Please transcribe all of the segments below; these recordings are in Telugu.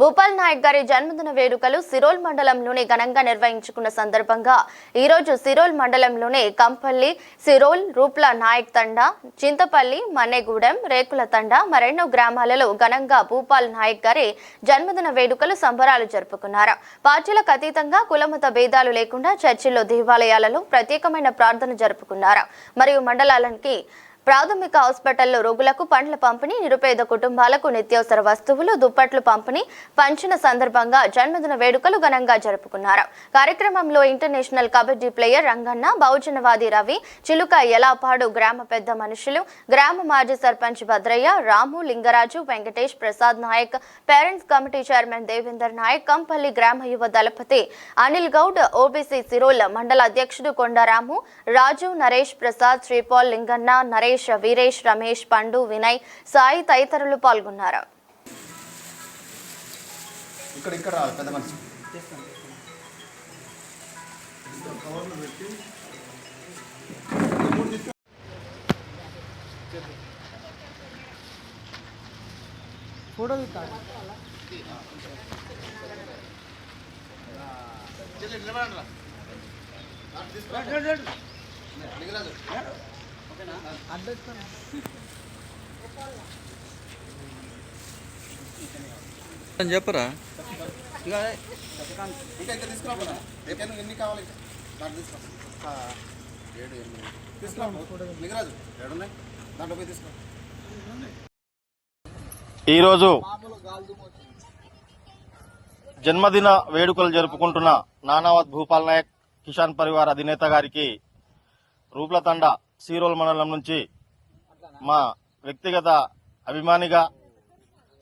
భూపాల్ నాయక్ గారి జన్మదిన వేడుకలు సిరోల్ మండలంలోనే ఘనంగా నిర్వహించుకున్న సందర్భంగా ఈరోజు సిరోల్ మండలంలోనే కంపల్లి సిరోల్ రూప్ల నాయక్ తండ చింతపల్లి మన్నెగూడెం రేకుల తండ మరెన్నో గ్రామాలలో ఘనంగా భూపాల్ నాయక్ గారి జన్మదిన వేడుకలు సంబరాలు జరుపుకున్నారు. పార్టీలకు అతీతంగా కులమత భేదాలు లేకుండా చర్చిల్లో దేవాలయాలలో ప్రత్యేకమైన ప్రార్థన జరుపుకున్నారు. మరియు మండలాలకి ప్రాథమిక హాస్పిటల్లో రోగులకు పండ్ల పంపిణీ నిరుపేద కుటుంబాలకు నిత్యావసర వస్తువులు దుప్పట్లు పంపిణీ పంచిన సందర్భంగా జన్మదిన వేడుకలు ఘనంగా జరుపుకున్నారు. కార్యక్రమంలో ఇంటర్నేషనల్ కబడ్డీ ప్లేయర్ రంగన్న బహుజనవాది రవి చిలుక ఎలాపాడు గ్రామ పెద్ద మనుషులు గ్రామ మాజీ sarpanch Bhadraiah Ramu Lingaraju Venkatesh Prasad Naik parents committee chairman Devender Naik Kampalli గ్రామ యువ దళపతి అనిల్ గౌడ్ ఓబీసీ సిరోల్ మండల అధ్యక్షుడు కొండారాము రాజు నరేష్ ప్రసాద్ శ్రీపాల్ లింగన్న నరేష్ వీరేష్ రమేష్ పండు వినయ్ సాయి తదితరులు పాల్గొన్నారు. ఇక్కడ ఇక్కడ పెద్ద మనిషి. చెప్పరా? ఇంకా ఇంకా తీసుకురా ఎన్ని ఎన్ని కావాలి నాకు తీసుకురా. ఏడు ఎనిమిది. తీసుకురా. మిగరాజు ఏడు ఉన్నాయి దాంట్లో పోయి తీసుకురా. ఈరోజు జన్మదిన వేడుకలు జరుపుకుంటున్న నానావత్ భూపాల్ నాయక్ కిసాన్ పరివార్ అధినేత గారికి రూప్లతండ సీరోల్ మండలం నుంచి మా వ్యక్తిగత అభిమానిగా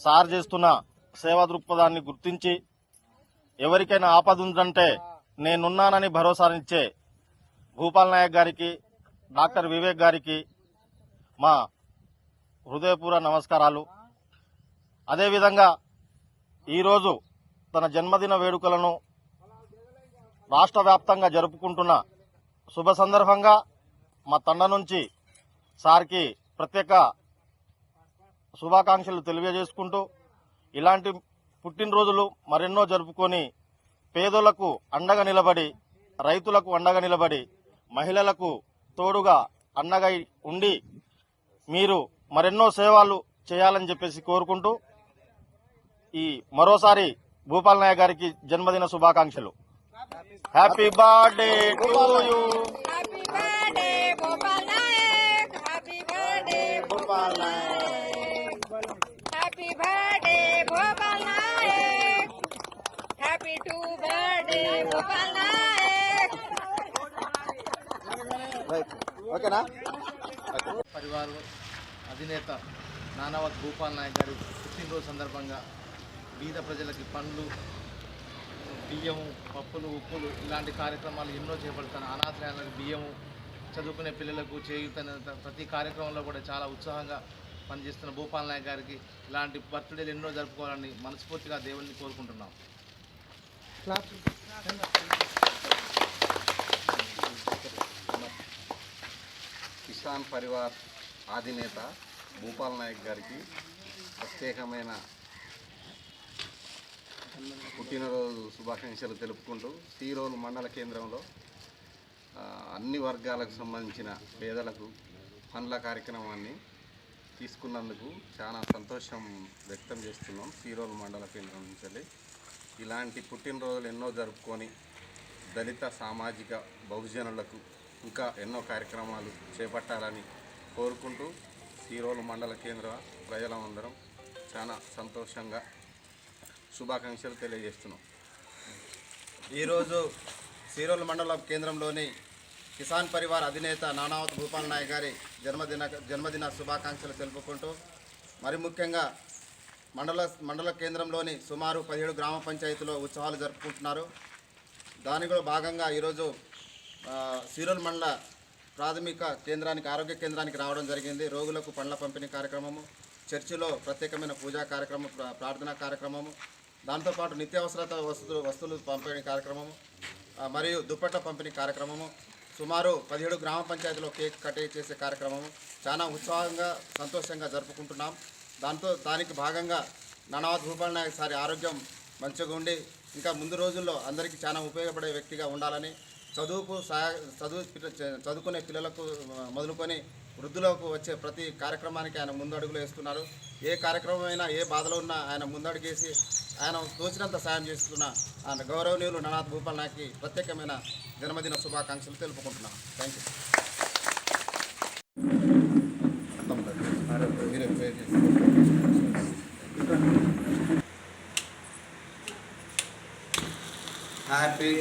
సార్ చేస్తున్న సేవా దృక్పథాన్ని గుర్తించి ఎవరికైనా ఆపద ఉందంటే నేనున్నానని భరోసానిచ్చే భూపాల్ నాయక్ గారికి డాక్టర్ వివేక్ గారికి మా హృదయపూర్వ నమస్కారాలు. అదేవిధంగా ఈరోజు తన జన్మదిన వేడుకలను రాష్ట్ర వ్యాప్తంగా జరుపుకుంటున్న శుభ సందర్భంగా మా తండ నుంచి సార్కి ప్రత్యేక శుభాకాంక్షలు తెలియజేసుకుంటూ ఇలాంటి పుట్టినరోజులు మరెన్నో జరుపుకొని పేదలకు అండగా నిలబడి రైతులకు అండగా నిలబడి మహిళలకు తోడుగా అండగా ఉండి మీరు మరెన్నో సేవలు చేయాలని చెప్పేసి కోరుకుంటూ ఈ మరోసారి భూపాల్ నాయక్ గారికి జన్మదిన శుభాకాంక్షలు. హ్యాపీ బర్త్డే టు యూ ఓకేనా? పరివార్ అధినేత నానావత్ భూపాల్ నాయక్ గారి పుట్టినరోజు సందర్భంగా బీద ప్రజలకి పండ్లు బియ్యము పప్పులు ఉప్పులు ఇలాంటి కార్యక్రమాలు ఎన్నో చేపడతాను అనాథాలకు బియ్యము చదువుకునే పిల్లలకు చేయుతన ప్రతి కార్యక్రమంలో కూడా చాలా ఉత్సాహంగా పనిచేస్తున్న భూపాల్ నాయక్ గారికి ఇలాంటి బర్త్డేలు ఎన్నో జరుపుకోవాలని మనస్ఫూర్తిగా దేవుణ్ణి కోరుకుంటున్నాం. కిసాన్ పరివార్ అధినేత భూపాల్ నాయక్ గారికి ప్రత్యేకమైన పుట్టినరోజు శుభాకాంక్షలు తెలుపుకుంటూ సీరోలు మండల కేంద్రంలో అన్ని వర్గాలకు సంబంధించిన పేదలకు పండ్ల కార్యక్రమాన్ని తీసుకున్నందుకు చాలా సంతోషం వ్యక్తం చేస్తున్నాం సీరోలు మండల కేంద్రం నుంచి. ఇలాంటి పుట్టినరోజులు ఎన్నో జరుపుకొని దళిత సామాజిక బహుజనులకు ఇంకా ఎన్నో కార్యక్రమాలు చేపట్టాలని కోరుకుంటూ సీరోలు మండల కేంద్ర ప్రజలందరం చాలా సంతోషంగా శుభాకాంక్షలు తెలియజేస్తున్నాం. ఈరోజు సీరోలు మండల కేంద్రంలోని కిసాన్ పరివార్ అధినేత నానావత్ భూపాల్ నాయక్ గారి జన్మదిన జన్మదిన శుభాకాంక్షలు తెలుపుకుంటూ మరి ముఖ్యంగా మండల మండల కేంద్రంలోని సుమారు పదిహేడు గ్రామ పంచాయతీలో ఉత్సవాలు జరుపుకుంటున్నారు. దానిలో భాగంగా ఈరోజు ఆ, సీరోల్ మండల ప్రాథమిక కేంద్రానికి ఆరోగ్య కేంద్రానికి రావడం జరిగింది. రోగులకు పండ్ల పంపిణీ కార్యక్రమము చర్చిలో ప్రత్యేకమైన పూజా కార్యక్రమం ప్రార్థనా కార్యక్రమము దాంతోపాటు నిత్యావసరత వస్తువులు వస్తువులు పంపిణీ కార్యక్రమము మరియు దుప్పట్ల పంపిణీ కార్యక్రమము సుమారు పదిహేడు గ్రామ పంచాయతీలో కేక్ కటే చేసే కార్యక్రమము చాలా ఉత్సాహంగా సంతోషంగా జరుపుకుంటున్నాం. దాంతో దానికి భాగంగా నానావత్ భూపాల్ నాయక్ సారి ఆరోగ్యం మంచిగా ఉండి ఇంకా ముందు రోజుల్లో అందరికీ చాలా ఉపయోగపడే వ్యక్తిగా ఉండాలని చదువుకు సహాయ చదువు చదువుకునే పిల్లలకు మొదలుకొని వృద్ధులకు వచ్చే ప్రతి కార్యక్రమానికి ఆయన ముందడుగులు వేస్తున్నారు. ఏ కార్యక్రమం అయినా ఏ బాధలో ఉన్నా ఆయన ముందడుగేసి ఆయన తోచినంత సాయం చేస్తున్న ఆయన గౌరవనీయులు ననాథ్ భూపాల్ నాయక్కి ప్రత్యేకమైన జన్మదిన శుభాకాంక్షలు తెలుపుకుంటున్నాను థ్యాంక్ యూ యూ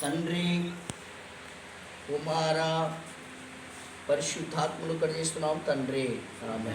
తండ్రి కుమార పరిశుద్ధాత్మలు ఇక్కడ చేస్తున్నాం తండ్రి ఆమె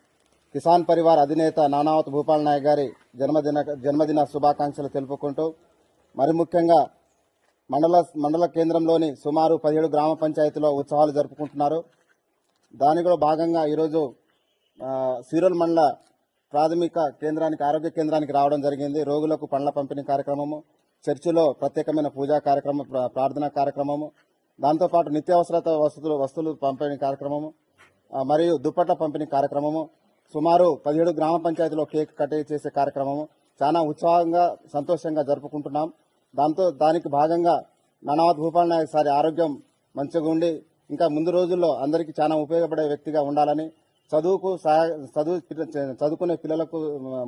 కిసాన్ పరివార్ అధినేత నానావత్ భూపాల్ నాయక్ గారి జన్మదిన జన్మదిన శుభాకాంక్షలు తెలుపుకుంటూ మరి ముఖ్యంగా మండల మండల కేంద్రంలోని సుమారు పదిహేడు గ్రామ పంచాయతీలో ఉత్సవాలు జరుపుకుంటున్నారు. దానిలో భాగంగా ఈరోజు ఆ, సీరోల్ మండల ప్రాథమిక కేంద్రానికి ఆరోగ్య కేంద్రానికి రావడం జరిగింది. రోగులకు పండ్ల పంపిణీ కార్యక్రమము చర్చిలో ప్రత్యేకమైన పూజా కార్యక్రమం ప్ర- ప్రార్థనా కార్యక్రమము దాంతోపాటు నిత్యావసరత వసతులు వస్తువులు పంపిణీ కార్యక్రమము మరియు దుప్పట్ల పంపిణీ కార్యక్రమము సుమారు పదిహేడు గ్రామ పంచాయతీలో కేక్ కట్ చేసే కార్యక్రమం చాలా ఉత్సాహంగా సంతోషంగా జరుపుకుంటున్నాం. దాంతో దానికి భాగంగా నానావత్ భూపాల్ నాయక్ సారి ఆరోగ్యం మంచిగా ఉండి ఇంకా ముందు రోజుల్లో అందరికీ చాలా ఉపయోగపడే వ్యక్తిగా ఉండాలని చదువుకు చదువు చదువుకునే పిల్లలకు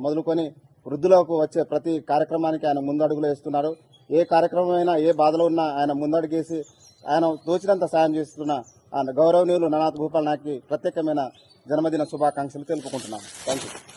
మొదలుకొని వృద్ధులకు వచ్చే ప్రతి కార్యక్రమానికి ఆయన ముందడుగులు వేస్తున్నారు. ఏ కార్యక్రమం అయినా ఏ బాధలో ఉన్నా ఆయన ముందడుగేసి ఆయన తోచినంత సాయం చేస్తున్న ఆయన గౌరవనీయులు ననాథ్ భూపాల్ నాయక్కి ప్రత్యేకమైన జన్మదిన శుభాకాంక్షలు తెలుపుకుంటున్నాను థ్యాంక్ యూ